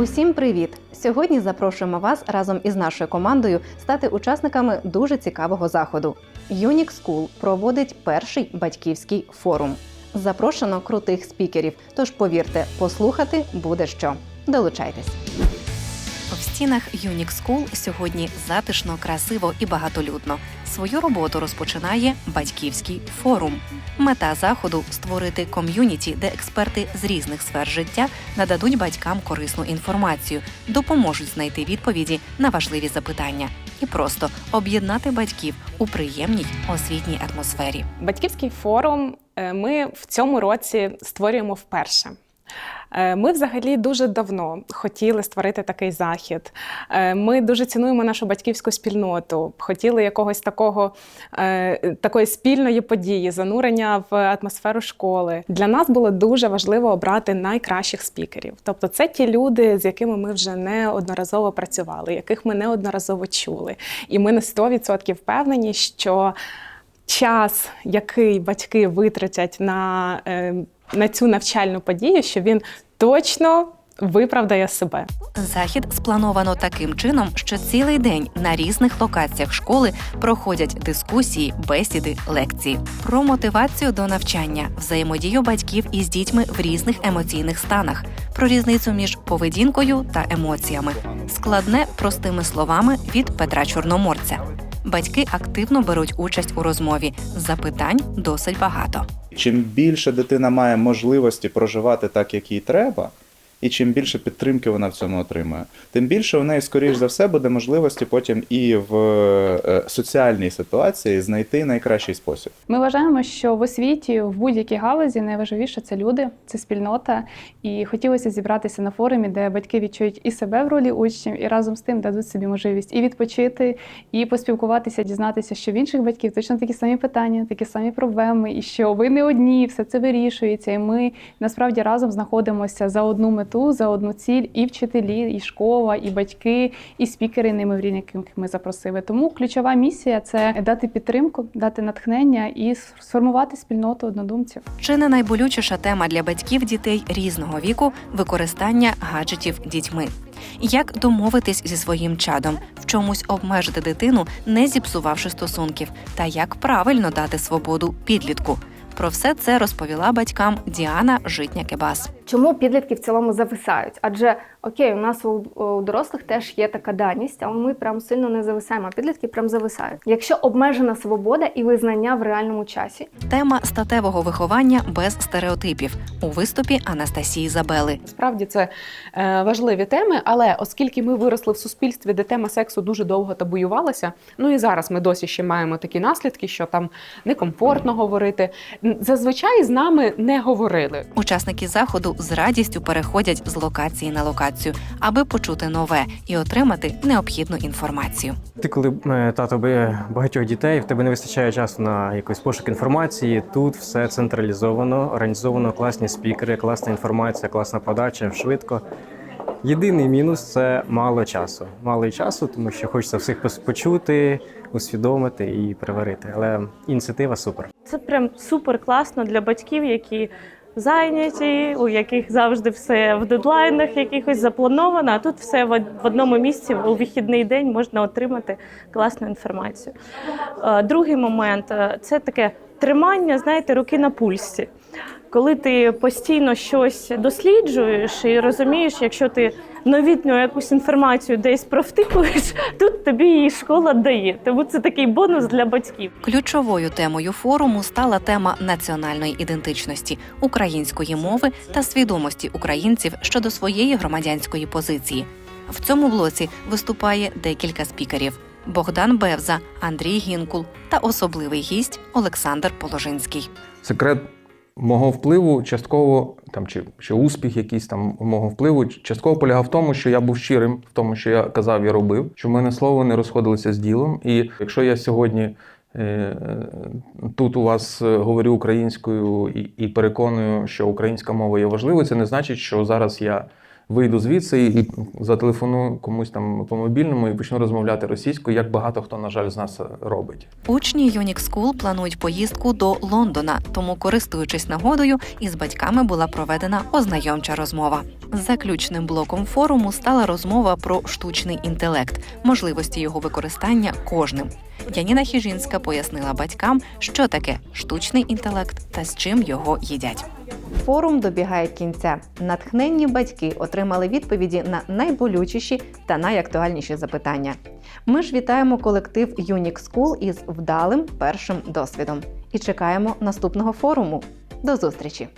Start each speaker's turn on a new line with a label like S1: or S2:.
S1: Усім привіт! Сьогодні запрошуємо вас разом із нашою командою стати учасниками дуже цікавого заходу. Unique School проводить перший батьківський форум. Запрошено крутих спікерів. Тож повірте, послухати буде що. Долучайтесь. Стінах Unique School сьогодні затишно, красиво і багатолюдно. Свою роботу розпочинає батьківський форум. Мета заходу створити ком'юніті, де експерти з різних сфер життя нададуть батькам корисну інформацію, допоможуть знайти відповіді на важливі запитання і просто об'єднати батьків у приємній освітній атмосфері.
S2: Батьківський форум е, ми в цьому році створюємо вперше. Е, Ми взагалі дуже давно хотіли створити такий захід. Е, Ми дуже цінуємо нашу батьківську спільноту, хотіли якогось такого е, такої спільної події, занурення в атмосферу школи. Для нас було дуже важливо обрати найкращих спікерів. Тобто, це ті люди, з якими ми вже неодноразово працювали, яких ми неодноразово чули. І ми на 100% впевнені, що час, який батьки витратять на, на цю навчальну подію, що він точно виправдає себе.
S1: Захід сплановано таким чином, що цілий день на різних локаціях школи проходять дискусії, бесіди, лекції про мотивацію до навчання, взаємодію батьків із дітьми в різних емоційних станах, про різницю між поведінкою та емоціями. Складне простими словами від Петра Чорноморця. Батьки активно беруть участь у розмові. Запитань досить багато.
S3: Чим більше дитина має можливості проживати так, як їй треба, і чим більше підтримки вона в цьому отримує, тим більше у неї, скоріш за все, буде можливості потім і в е, соціальній ситуації знайти найкращий спосіб.
S4: Ми вважаємо, що в освіті в будь-якій галузі найважливіше це люди, це спільнота. І хотілося зібратися на форумі, де батьки відчують і себе в ролі учнів, і разом з тим дадуть собі можливість і відпочити, і поспілкуватися, дізнатися, що в інших батьків точно такі самі питання, такі самі проблеми, і що ви не одні, все це вирішується. І ми насправді разом знаходимося за одну мету, за одну ціль, і вчителі, і школа, і батьки, і спікери неймовірні, яких ми запросили. Тому ключова місія це дати підтримку, дати натхнення і сформувати спільноту однодумців.
S1: Чи не найболючіша тема для батьків дітей різного віку використання гаджетів дітьми? Як домовитись зі своїм чадом, в чомусь обмежити дитину, не зіпсувавши стосунків, та як правильно дати свободу підлітку? Про все це розповіла батькам Діана Житня Кебас.
S5: Чому підлітки в цілому зависають? Адже окей, у нас у, у дорослих теж є така даність, але ми прям сильно не зависаємо, а підлітки прям зависають. Якщо обмежена свобода і визнання в реальному часі,
S1: Тема статевого виховання без стереотипів у виступі Анастасії Забели.
S6: Справді це е, важливі теми, але оскільки ми виросли в суспільстві, де тема сексу дуже довго табуювалася, ну і зараз ми досі ще маємо такі наслідки, що там некомфортно говорити. Зазвичай з нами не говорили.
S1: Учасники заходу з радістю переходять з локації на локацію, аби почути нове і отримати необхідну інформацію.
S7: Ти, коли е, тато багатьох дітей, в тебе не вистачає часу на якийсь пошук інформації. Тут все централізовано, організовано, класні спікери, класна інформація, класна подача, швидко. Єдиний мінус це мало часу. Мало часу, тому що хочеться всіх почути, усвідомити і приварити. Але ініціатива супер.
S8: Це прям супер класно для батьків, які зайняті, у яких завжди все в дедлайнах якихось заплановано. А тут все в одному місці у вихідний день можна отримати класну інформацію. Е, Другий момент е, це таке тримання, знаєте, руки на пульсі. Коли ти постійно щось досліджуєш і розумієш, якщо ти новітню якусь інформацію десь провтикуєш, тут тобі її школа дає. Тому це такий бонус для батьків.
S1: Ключовою темою форуму стала тема національної ідентичності, української мови та свідомості українців щодо своєї громадянської позиції. В цьому блоці виступає декілька спікерів: Богдан Бевза, Андрій Гінкул та особливий гість Олександр Положинський.
S9: Секрет мого впливу частково там чи, чи успіх якийсь там мого впливу частково полягав в тому, що я був щирим в тому, що я казав і робив, що в мене слово не розходилося з ділом. І якщо я сьогодні е, тут у вас е, говорю українською і, і переконую, що українська мова є важливою, це не значить, що зараз я вийду звідси і зателефоную комусь там по мобільному і почну розмовляти російською, як багато хто, на жаль, з нас робить.
S1: Учні Unix School планують поїздку до Лондона, тому, користуючись нагодою, із батьками була проведена ознайомча розмова. Заключним блоком форуму стала розмова про штучний інтелект, можливості його використання кожним. Яніна Хіжінська пояснила батькам, що таке штучний інтелект та з чим його їдять. Форум добігає кінця. Натхненні батьки отримали відповіді на найболючіші та найактуальніші запитання. Ми ж вітаємо колектив Unix School із вдалим першим досвідом і чекаємо наступного форуму. До зустрічі!